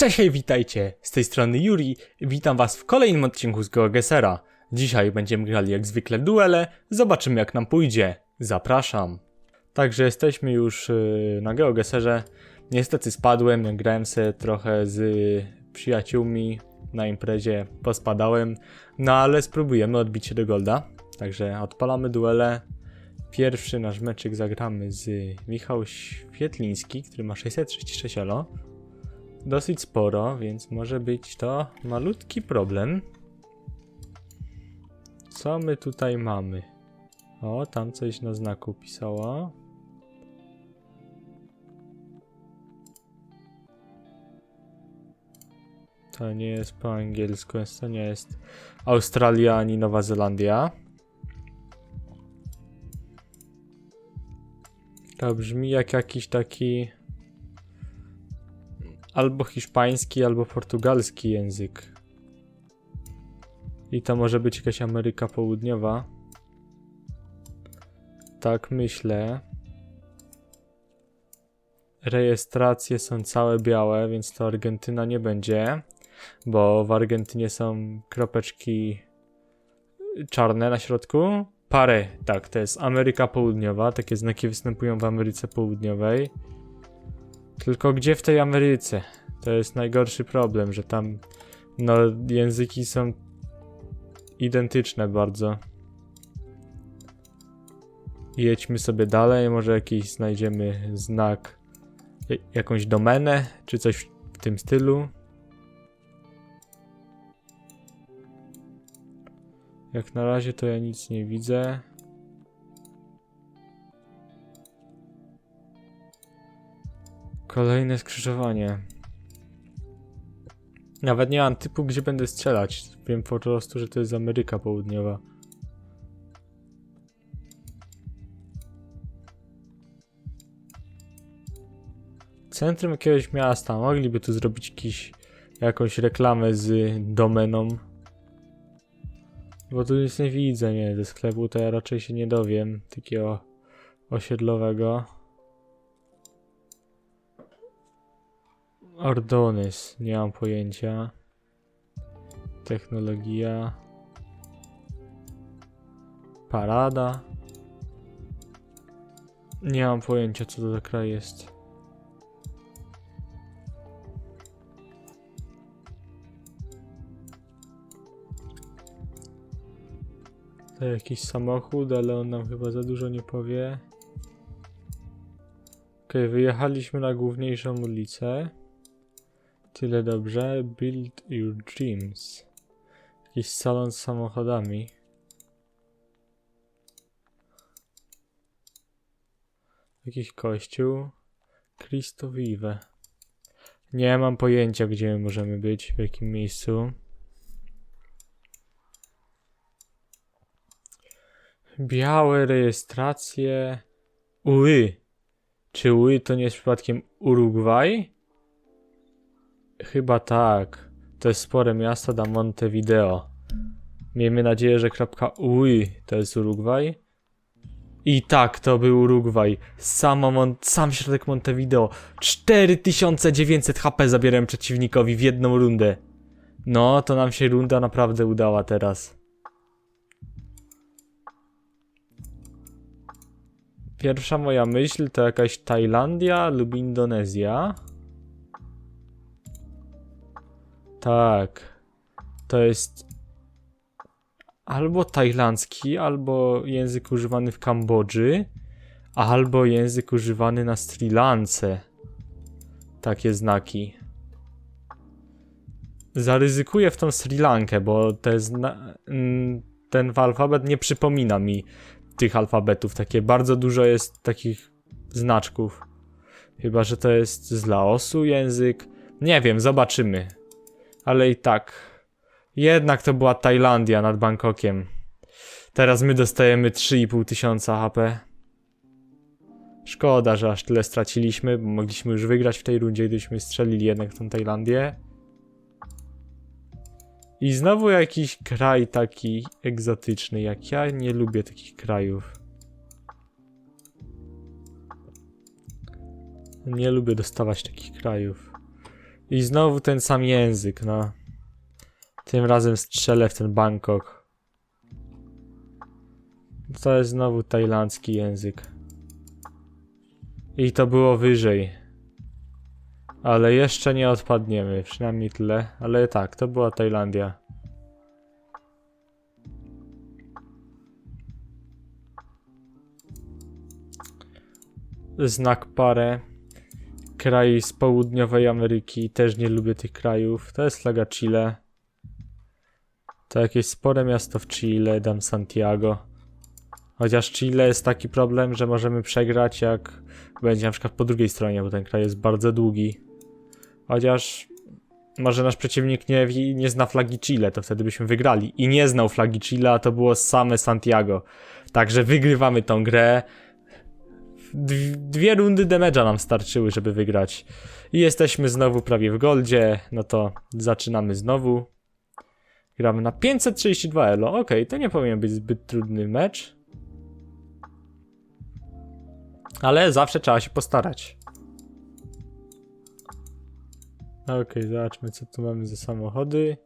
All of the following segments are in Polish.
Cześć, hej, witajcie! Z tej strony Yuri, witam was w kolejnym odcinku z GeoGesera. Dzisiaj będziemy grali jak zwykle duele, zobaczymy jak nam pójdzie. Zapraszam. Także jesteśmy już yy, na GeoGeserze. Niestety spadłem, grałem sobie trochę z przyjaciółmi na imprezie, pospadałem. No ale spróbujemy odbić się do Golda. Także odpalamy duele. Pierwszy nasz meczyk zagramy z Michał Świetliński, który ma 636 elo dosyć sporo, więc może być to malutki problem. Co my tutaj mamy? O, tam coś na znaku pisało. To nie jest po angielsku, więc to nie jest Australia ani Nowa Zelandia. To brzmi jak jakiś taki albo hiszpański, albo portugalski język. I to może być jakaś Ameryka Południowa. Tak myślę. Rejestracje są całe białe, więc to Argentyna nie będzie, bo w Argentynie są kropeczki czarne na środku. Parę, tak, to jest Ameryka Południowa. Takie znaki występują w Ameryce Południowej. Tylko gdzie w tej Ameryce? To jest najgorszy problem, że tam no języki są identyczne bardzo. Jedźmy sobie dalej, może jakiś znajdziemy znak, jakąś domenę, czy coś w tym stylu. Jak na razie to ja nic nie widzę. Kolejne skrzyżowanie. Nawet nie mam typu, gdzie będę strzelać. Wiem po prostu, że to jest Ameryka Południowa. Centrum jakiegoś miasta. Mogliby tu zrobić jakiś, jakąś reklamę z domeną. Bo tu nic nie widzę, nie, ze sklepu to ja raczej się nie dowiem. Takiego osiedlowego. Ordonys, nie mam pojęcia. Technologia. Parada. Nie mam pojęcia, co to za kraj jest. To jakiś samochód, ale on nam chyba za dużo nie powie. Ok, wyjechaliśmy na główniejszą ulicę. Tyle dobrze. Build your dreams. Jakiś salon z samochodami. Jakiś kościół. Cristo Vive. Nie mam pojęcia, gdzie możemy być, w jakim miejscu. Białe rejestracje. Ui. Czy Ui to nie jest przypadkiem Urugwaj? Chyba tak. To jest spore miasto da Montevideo. Miejmy nadzieję, że kropka UI to jest Urugwaj. I tak, to był Urugwaj. Samo mon sam środek Montevideo. 4900 HP zabierałem przeciwnikowi w jedną rundę. No, to nam się runda naprawdę udała teraz. Pierwsza moja myśl to jakaś Tajlandia lub Indonezja. Tak. To jest albo tajlandzki, albo język używany w Kambodży, albo język używany na Sri Lance. Takie znaki. Zaryzykuję w tą Sri Lankę, bo te ten alfabet nie przypomina mi tych alfabetów. Takie bardzo dużo jest takich znaczków. Chyba, że to jest z Laosu język. Nie wiem, zobaczymy ale i tak. Jednak to była Tajlandia nad Bangkokiem. Teraz my dostajemy 3,5 tysiąca HP. Szkoda, że aż tyle straciliśmy, bo mogliśmy już wygrać w tej rundzie, gdybyśmy strzelili jednak tą Tajlandię. I znowu jakiś kraj taki egzotyczny, jak ja nie lubię takich krajów. Nie lubię dostawać takich krajów. I znowu ten sam język, no. Tym razem strzelę w ten Bangkok. To jest znowu tajlandzki język. I to było wyżej. Ale jeszcze nie odpadniemy, przynajmniej tyle. Ale tak, to była Tajlandia. Znak parę. Kraj z południowej Ameryki. Też nie lubię tych krajów. To jest flaga Chile. To jakieś spore miasto w Chile, dam Santiago. Chociaż Chile jest taki problem, że możemy przegrać jak będzie na przykład po drugiej stronie, bo ten kraj jest bardzo długi. Chociaż może nasz przeciwnik nie, nie zna flagi Chile, to wtedy byśmy wygrali. I nie znał flagi Chile, a to było same Santiago. Także wygrywamy tą grę. Dw- dwie rundy damage'a nam starczyły, żeby wygrać. I jesteśmy znowu prawie w goldzie. No to zaczynamy znowu. Gramy na 532 elo. Okej, to nie powinien być zbyt trudny mecz. Ale zawsze trzeba się postarać. Okej, zobaczmy co tu mamy za samochody.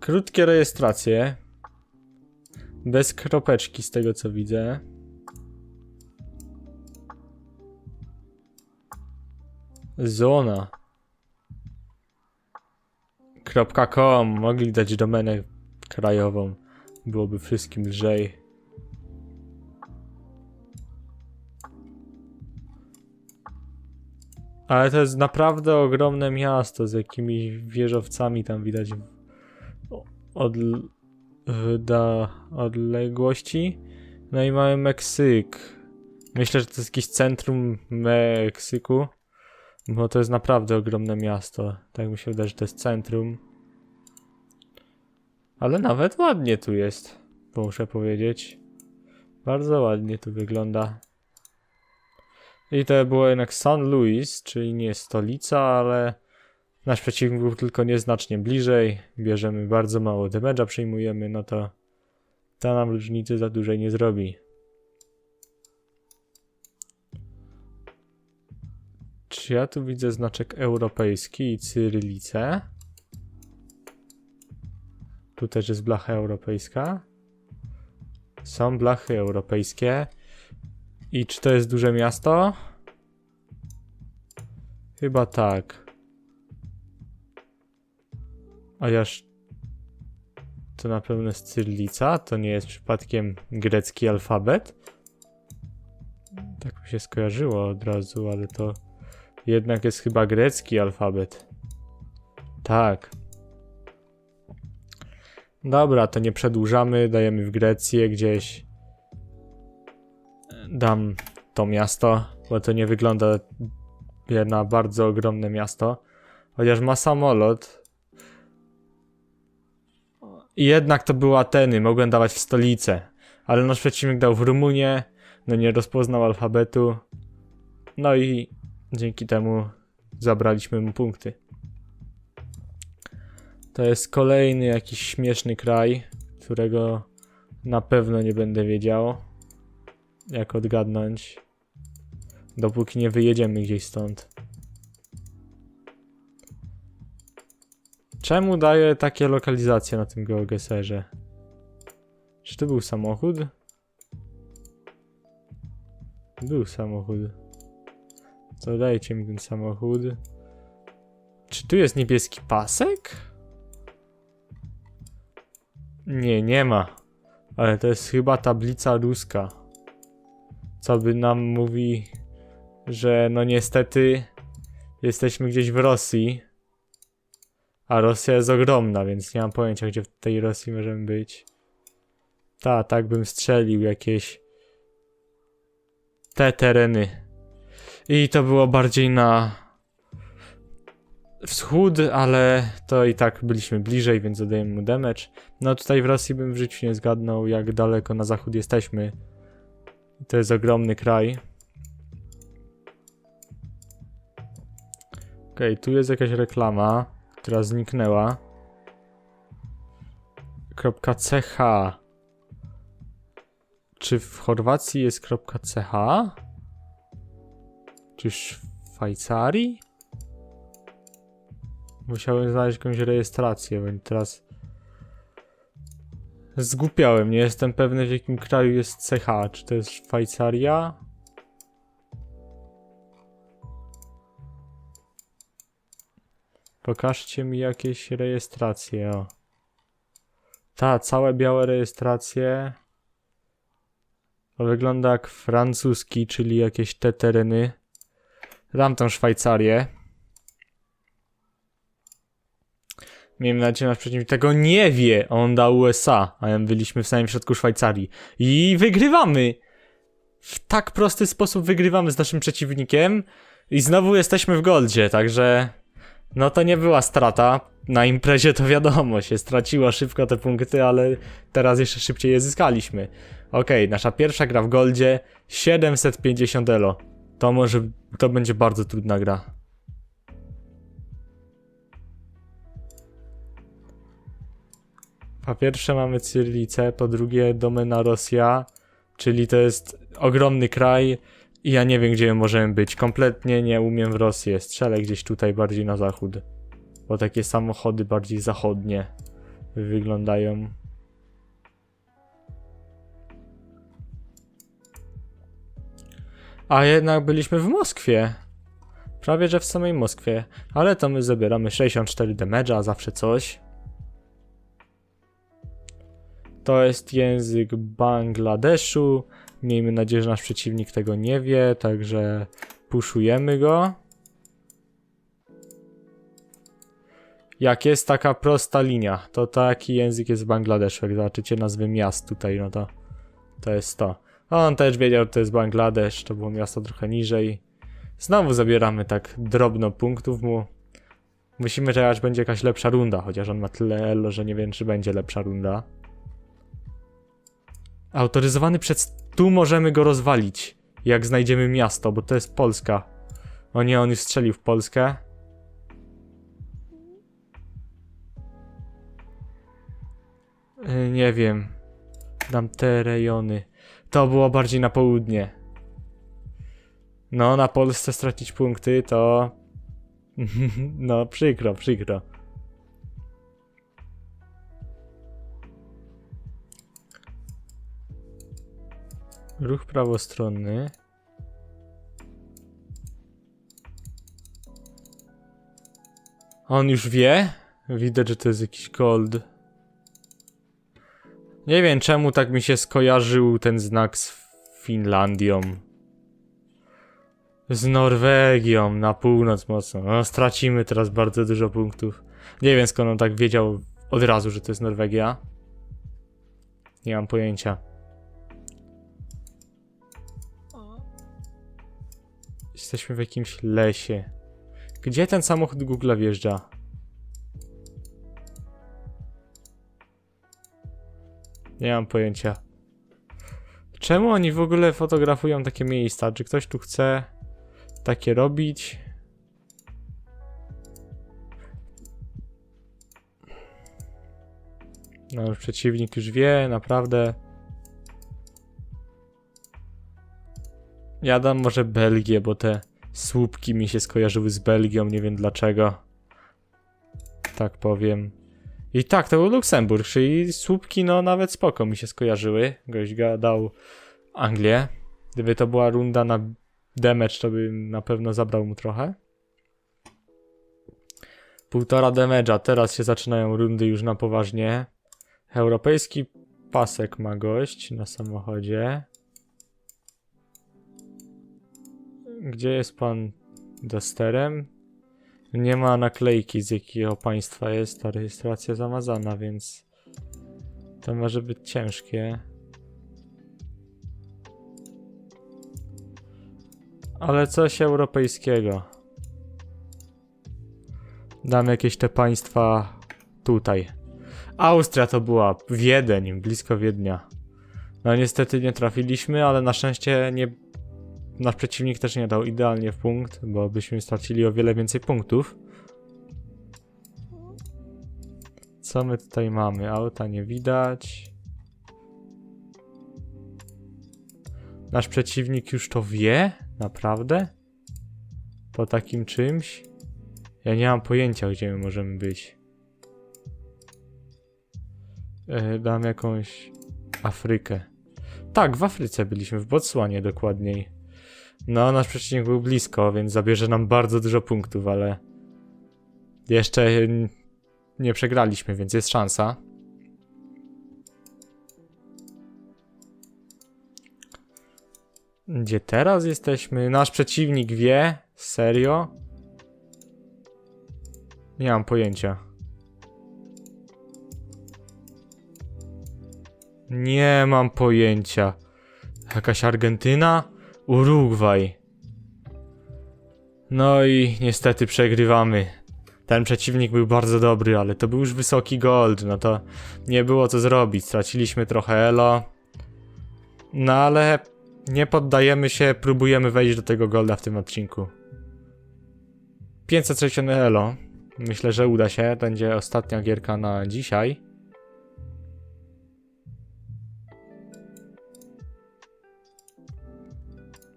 Krótkie rejestracje. Bez kropeczki z tego co widzę. Zona. .com mogli dać domenę krajową. Byłoby wszystkim lżej. Ale to jest naprawdę ogromne miasto z jakimiś wieżowcami tam widać od, da, odległości. No i mamy Meksyk. Myślę, że to jest jakieś centrum Meksyku. Bo to jest naprawdę ogromne miasto. Tak mi się wydaje, że to jest centrum. Ale nawet ładnie tu jest, muszę powiedzieć. Bardzo ładnie tu wygląda. I to było jednak San Luis, czyli nie stolica, ale nasz przeciwnik był tylko nieznacznie bliżej. Bierzemy bardzo mało damage'a, przyjmujemy, no to ta nam różnicy za dużej nie zrobi. Ja tu widzę znaczek europejski i cyrylicę? Tu też jest blacha europejska. Są blachy europejskie. I czy to jest duże miasto? Chyba tak. Chociaż to na pewno jest cyrylica, to nie jest przypadkiem grecki alfabet. Tak mi się skojarzyło od razu, ale to jednak jest chyba grecki alfabet. Tak. Dobra, to nie przedłużamy, dajemy w Grecję gdzieś. Dam to miasto, bo to nie wygląda na bardzo ogromne miasto. Chociaż ma samolot. I jednak to były Ateny, mogłem dawać w stolicę. Ale nasz przeciwnik dał w Rumunię, no nie rozpoznał alfabetu. No i dzięki temu zabraliśmy mu punkty. To jest kolejny jakiś śmieszny kraj, którego na pewno nie będę wiedział, jak odgadnąć, dopóki nie wyjedziemy gdzieś stąd. Czemu daje takie lokalizacje na tym geogeserze? Czy to był samochód? Był samochód. To dajcie mi ten samochód. Czy tu jest niebieski pasek? Nie, nie ma. Ale to jest chyba tablica ruska. Co by nam mówi, że no niestety jesteśmy gdzieś w Rosji. A Rosja jest ogromna, więc nie mam pojęcia, gdzie w tej Rosji możemy być. Ta, tak bym strzelił jakieś te tereny. I to było bardziej na wschód, ale to i tak byliśmy bliżej, więc zadajemy mu damage. No tutaj w Rosji bym w życiu nie zgadnął, jak daleko na zachód jesteśmy. To jest ogromny kraj. Okej, tu jest jakaś reklama, która zniknęła. .ch Czy w Chorwacji jest .ch? Czy Szwajcarii? Musiałem znaleźć jakąś rejestrację, bo teraz... Zgłupiałem, nie jestem pewny w jakim kraju jest CH. Czy to jest Szwajcaria? Pokażcie mi jakieś rejestracje, o. Ta, całe białe rejestracje. To wygląda jak francuski, czyli jakieś te tereny. Dam tą Szwajcarię. Miejmy nadzieję, że nasz przeciwnik tego nie wie. On da USA, a my byliśmy w samym środku Szwajcarii. I wygrywamy! W tak prosty sposób wygrywamy z naszym przeciwnikiem. I znowu jesteśmy w goldzie, także... No to nie była strata. Na imprezie to wiadomo, się straciło szybko te punkty, ale teraz jeszcze szybciej je zyskaliśmy. Okej, nasza pierwsza gra w goldzie 750 elo. To może, to będzie bardzo trudna gra. Po pierwsze mamy Cyrylicę, po drugie domena Rosja, czyli to jest ogromny kraj i ja nie wiem gdzie możemy być. Kompletnie nie umiem w Rosję. Strzelę gdzieś tutaj bardziej na zachód. Bo takie samochody bardziej zachodnie wyglądają. A jednak byliśmy w Moskwie. Prawie że w samej Moskwie. Ale to my zabieramy 64 damage'a, zawsze coś. To jest język Bangladeszu. Miejmy nadzieję, że nasz przeciwnik tego nie wie, także puszujemy go. Jak jest taka prosta linia, to taki język jest w Bangladeszu. Jak zobaczycie nazwy miast tutaj, no to to jest to. On też wiedział, to jest Bangladesz, to było miasto trochę niżej. Znowu zabieramy tak drobno punktów mu. Musimy czekać, będzie jakaś lepsza runda, chociaż on ma tyle elo, że nie wiem, czy będzie lepsza runda. Autoryzowany przez... Tu możemy go rozwalić, jak znajdziemy miasto, bo to jest Polska. O nie, on już strzelił w Polskę. Y, Nie wiem. Dam te rejony. To było bardziej na południe. No, na Polsce stracić punkty to... no, przykro, przykro. Ruch prawostronny. On już wie? Widać, że to jest jakiś gold. Nie wiem czemu tak mi się skojarzył ten znak z Finlandią. Z Norwegią na północ mocno. No, stracimy teraz bardzo dużo punktów. Nie wiem skąd on tak wiedział od razu, że to jest Norwegia. Nie mam pojęcia. Jesteśmy w jakimś lesie. Gdzie ten samochód Google wjeżdża? Nie mam pojęcia. Czemu oni w ogóle fotografują takie miejsca? Czy ktoś tu chce takie robić? No, już przeciwnik już wie, naprawdę. Ja dam może Belgię, bo te słupki mi się skojarzyły z Belgią, nie wiem dlaczego. Tak powiem. I tak, to był Luksemburg, czyli słupki no nawet spoko mi się skojarzyły. Gość dał Anglię. Gdyby to była runda na damage, to bym na pewno zabrał mu trochę. Półtora damage'a, teraz się zaczynają rundy już na poważnie. Europejski pasek ma gość na samochodzie. Gdzie jest pan Dusterem? Nie ma naklejki z jakiego państwa jest ta rejestracja zamazana, więc to może być ciężkie. Ale coś europejskiego. Dam jakieś te państwa tutaj. Austria to była, Wiedeń, blisko Wiednia. No niestety nie trafiliśmy, ale na szczęście nie nasz przeciwnik też nie dał idealnie w punkt, bo byśmy stracili o wiele więcej punktów. Co my tutaj mamy? Auta nie widać. Nasz przeciwnik już to wie? Naprawdę? Po takim czymś? Ja nie mam pojęcia, gdzie my możemy być. E, dam jakąś Afrykę. Tak, w Afryce byliśmy, w Botswanie dokładniej. No, nasz przeciwnik był blisko, więc zabierze nam bardzo dużo punktów, ale jeszcze nie przegraliśmy, więc jest szansa. Gdzie teraz jesteśmy? Nasz przeciwnik wie? Serio? Nie mam pojęcia. Nie mam pojęcia. Jakaś Argentyna? Urugwaj. No i niestety przegrywamy. Ten przeciwnik był bardzo dobry, ale to był już wysoki gold, no to nie było co zrobić. Straciliśmy trochę elo. No ale nie poddajemy się, próbujemy wejść do tego golda w tym odcinku. 560 elo. Myślę, że uda się. Będzie ostatnia gierka na dzisiaj.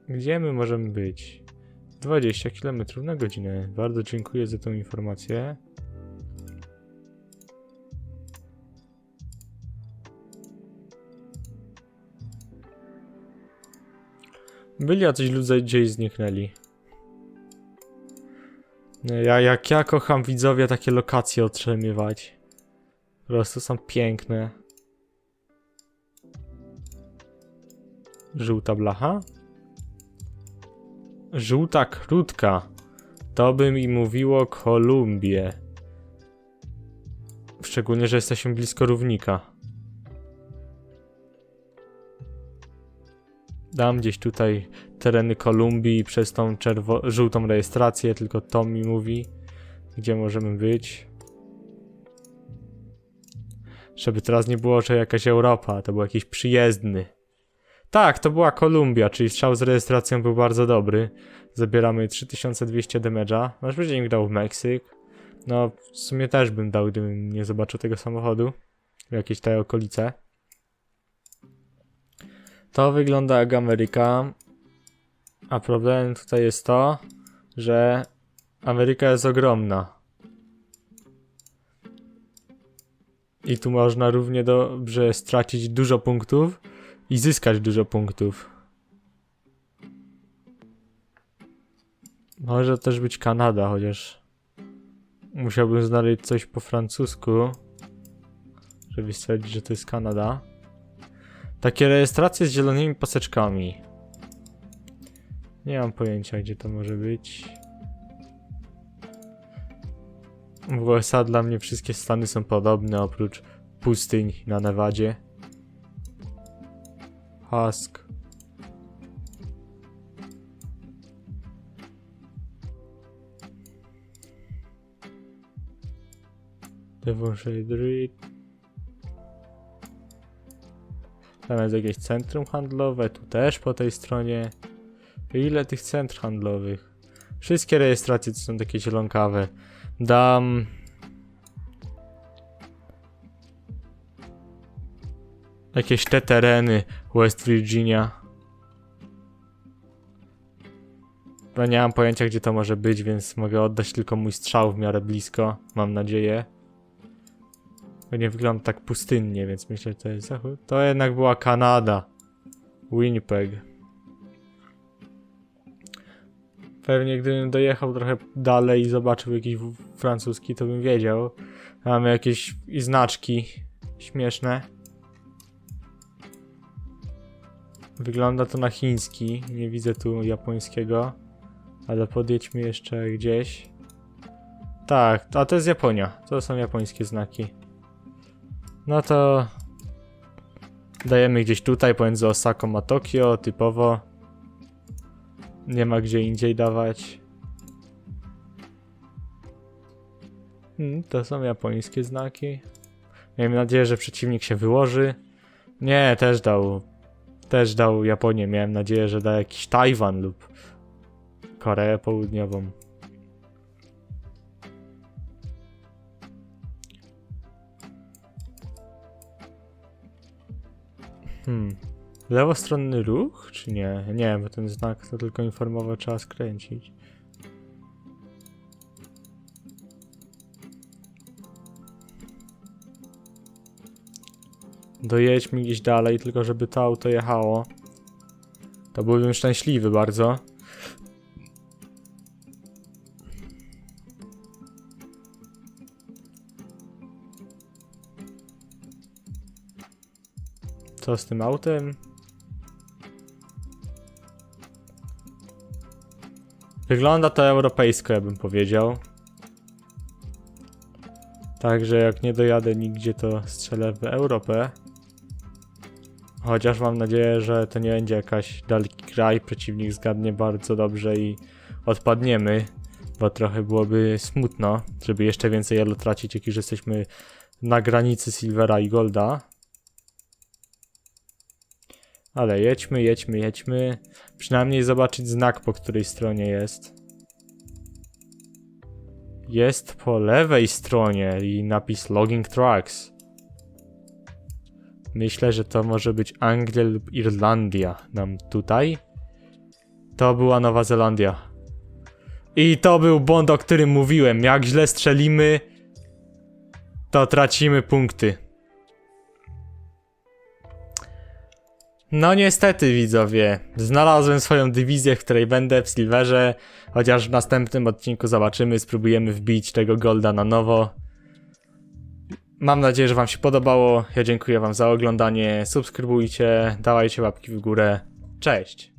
Gdzie my możemy być? 20 km na godzinę. Bardzo dziękuję za tą informację. Byli jacyś ludzie gdzieś zniknęli. Ja, jak ja kocham widzowie takie lokacje otrzymywać. Po prostu są piękne. Żółta blacha? Żółta krótka. To by mi mówiło Kolumbię. Szczególnie, że jesteśmy blisko równika. Dam gdzieś tutaj tereny Kolumbii przez tą żółtą rejestrację, tylko to mi mówi, gdzie możemy być. Żeby teraz nie było, że jakaś Europa, to był jakiś przyjezdny. Tak, to była Kolumbia, czyli strzał z rejestracją był bardzo dobry. Zabieramy 3200 damage'a. Nasz przeciwnik dał w Meksyk. No, w sumie też bym dał, gdybym nie zobaczył tego samochodu. W jakieś te okolice. To wygląda jak Ameryka. A problemem tutaj jest to, że Ameryka jest ogromna. I tu można równie dobrze stracić dużo punktów i zyskać dużo punktów. Może też być Kanada, chociaż musiałbym znaleźć coś po francusku, żeby stwierdzić, że to jest Kanada. Takie rejestracje z zielonymi paseczkami. Nie mam pojęcia, gdzie to może być. W USA dla mnie wszystkie stany są podobne, oprócz pustyń na Nevadzie. Husk. Devonshire Street. Tam jest jakieś centrum handlowe, tu też po tej stronie. Ile tych centr handlowych? Wszystkie rejestracje to są takie zielonkawe. Dam... Jakieś te tereny West Virginia. No nie mam pojęcia gdzie to może być, więc mogę oddać tylko mój strzał w miarę blisko, mam nadzieję. To nie wygląda tak pustynnie, więc myślę, że to jest zachód. To jednak była Kanada. Winnipeg. Pewnie gdybym dojechał trochę dalej i zobaczył jakiś francuski, to bym wiedział. Mamy jakieś znaczki śmieszne. Wygląda to na chiński. Nie widzę tu japońskiego. Ale podjedźmy jeszcze gdzieś. Tak, a to jest Japonia. To są japońskie znaki. No to dajemy gdzieś tutaj pomiędzy Osaką a Tokio, typowo. Nie ma gdzie indziej dawać. Hmm, to są japońskie znaki. Miejmy nadzieję, że przeciwnik się wyłoży. Nie, też dał. Też dał Japonię. Miałem nadzieję, że da jakiś Tajwan lub Koreę Południową. Hmm. Lewostronny ruch, czy nie? Nie, bo ten znak to tylko informował, trzeba skręcić. Dojedźmy gdzieś dalej, tylko żeby to auto jechało. To byłbym szczęśliwy bardzo. Co z tym autem? Wygląda to europejsko, ja bym powiedział. Także jak nie dojadę nigdzie, to strzelę w Europę. Chociaż mam nadzieję, że to nie będzie jakaś daleki kraj, przeciwnik zgadnie bardzo dobrze i odpadniemy, bo trochę byłoby smutno, żeby jeszcze więcej elo tracić, jak już jesteśmy na granicy Silvera i Golda. Ale jedźmy, jedźmy, jedźmy. Przynajmniej zobaczyć znak, po której stronie jest. Jest po lewej stronie i napis Logging Tracks. Myślę, że to może być Anglia lub Irlandia. Nam tutaj. To była Nowa Zelandia. I to był błąd, o którym mówiłem. Jak źle strzelimy, to tracimy punkty. No niestety widzowie, znalazłem swoją dywizję, w której będę w Silverze, chociaż w następnym odcinku zobaczymy, spróbujemy wbić tego golda na nowo. Mam nadzieję, że wam się podobało, ja dziękuję wam za oglądanie, subskrybujcie, dawajcie łapki w górę, cześć!